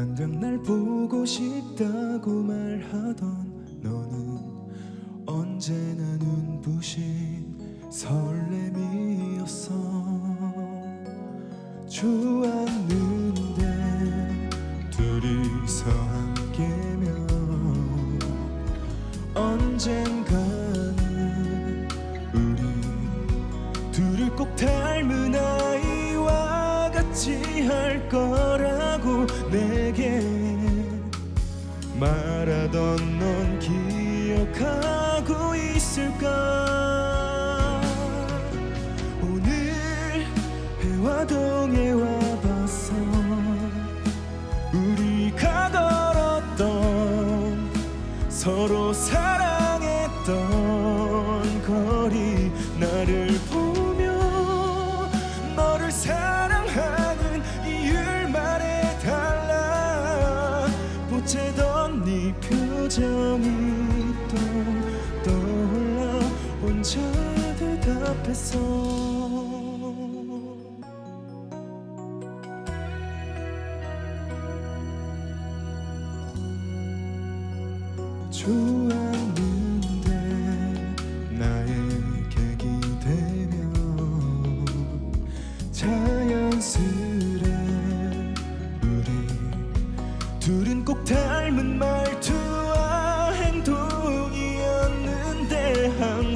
당장 날 보고 싶다고 말하던 너는 언제나 눈부신 설렘이었어. 좋았는데 둘이서 함께면 언젠가는 우리 둘을 꼭 닮은 아이와 같이 할 거라고 내게 말하던 넌 기억하고 있을까? 오늘 해화동에 와봤어 우리가 걸었던 서로 사랑했던 표정이 또 떠올라 혼자 대답했어. 좋았는데 나에게 기대면 자연스레 우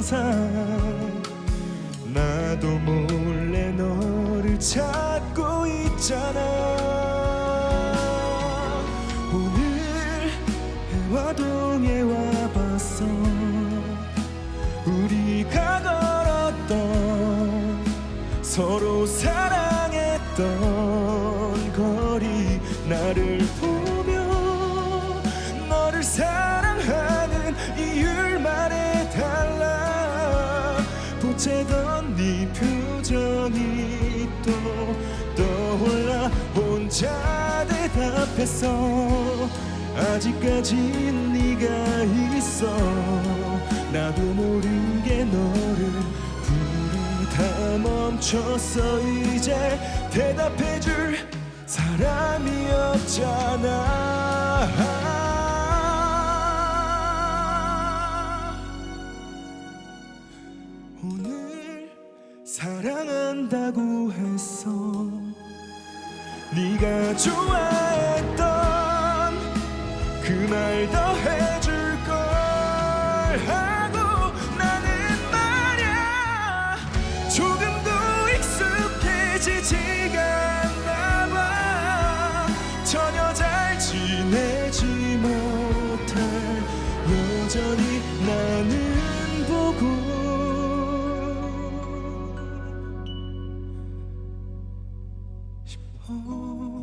항상 나도 몰래 너를 찾고 있잖아. 오늘 해화동에 와봤어 우리가 걸었던 서로 사랑했던 보채던 네 표정이 또 떠올라 혼자 대답했어 아직까진 네가 있어. 나도 모르게 너를 부르다 멈췄어. 이제 대답해줄 사람이 없잖아 사랑한다고 했어 네가 좋아했던 그 말 더 해줄 걸 하고 나는 말야. 조금도 익숙해지지가 않나 봐. 전혀 잘 지내지 못할 여전히 나는 보고 싶